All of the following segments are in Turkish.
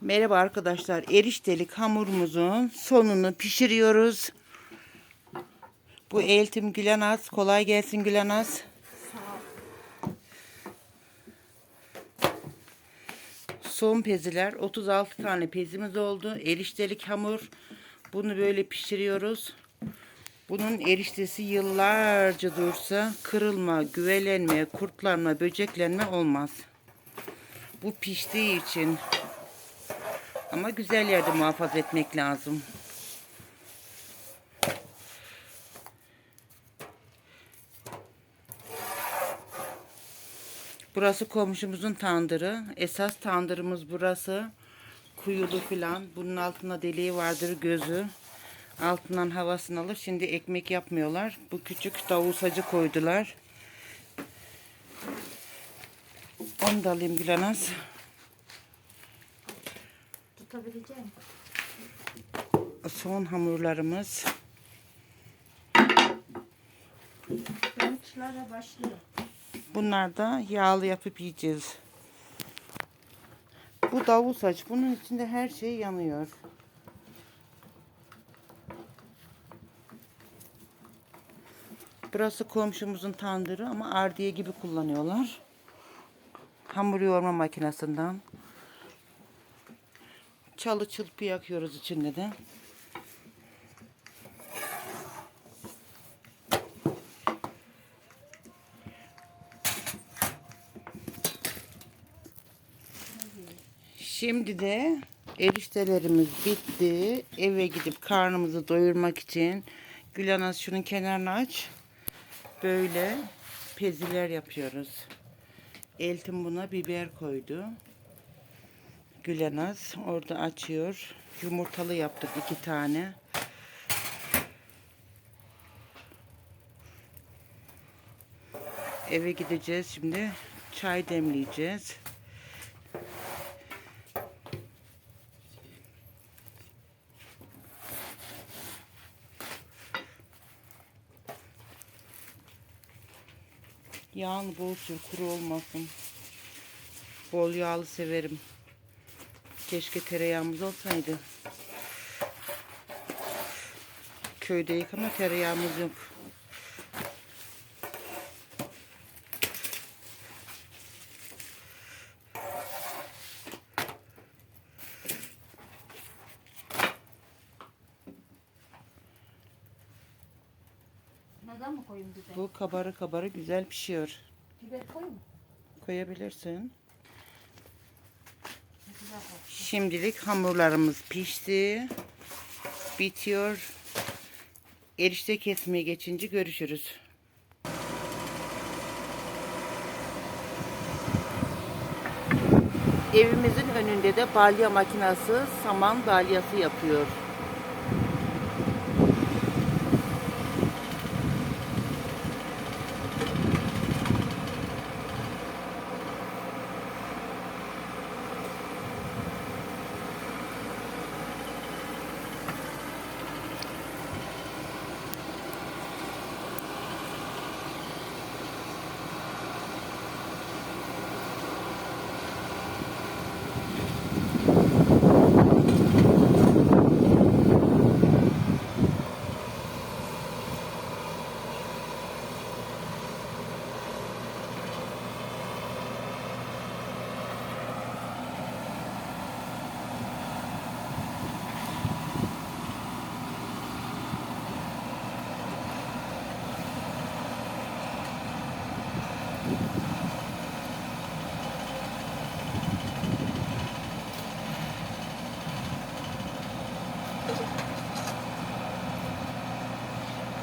Merhaba arkadaşlar. Eriştelik hamurumuzun sonunu pişiriyoruz. Bu Eltim Gülenaz. Kolay gelsin Gülenaz. Son peziler. 36 tane pezimiz oldu. Eriştelik hamur. Bunu böyle pişiriyoruz. Bunun eriştesi yıllarca dursa kırılma, güvelenme, kurtlanma, böceklenme olmaz. Bu piştiği için ama güzel yerde muhafaza etmek lazım. Burası komşumuzun tandırı. Esas tandırımız burası. Kuyulu filan. Bunun altında deliği vardır gözü. Altından havasını alır. Şimdi ekmek yapmıyorlar. Bu küçük davul koydular. Onu da alayım Gülenaz. Tutabileceğim. Son hamurlarımız. Bençlere başlıyor. Bunlar da yağlı yapıp yiyeceğiz. Bu davul saç. Bunun içinde her şey yanıyor. Burası komşumuzun tandırı ama ardiye gibi kullanıyorlar. Hamur yoğurma makinesinden. Çalı çırpı yakıyoruz içinde de. Şimdi de eriştelerimiz bitti. Eve gidip karnımızı doyurmak için Gülanaz şunun kenarını aç. Böyle peziler yapıyoruz. Eltim buna biber koydu. Gülenaz orada açıyor. Yumurtalı yaptık iki tane. Eve gideceğiz şimdi. Çay demleyeceğiz. Yağını bol sür, kuru olmasın. Bol yağlı severim. Keşke tereyağımız olsaydı. Köydeyiz ama tereyağımız yok. Neden mi koyayım? Bu kabarı kabarı güzel pişiyor. Biber koyayım mı? Koyabilirsin. Şimdilik hamurlarımız pişti. Bitiyor. Erişte kesmeye geçince görüşürüz. Evimizin önünde de balya makinesi saman balyası yapıyor.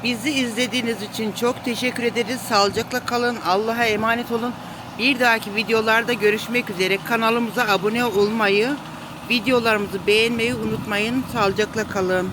Bizi izlediğiniz için çok teşekkür ederiz. Sağlıcakla kalın. Allah'a emanet olun. Bir dahaki videolarda görüşmek üzere. Kanalımıza abone olmayı, videolarımızı beğenmeyi unutmayın. Sağlıcakla kalın.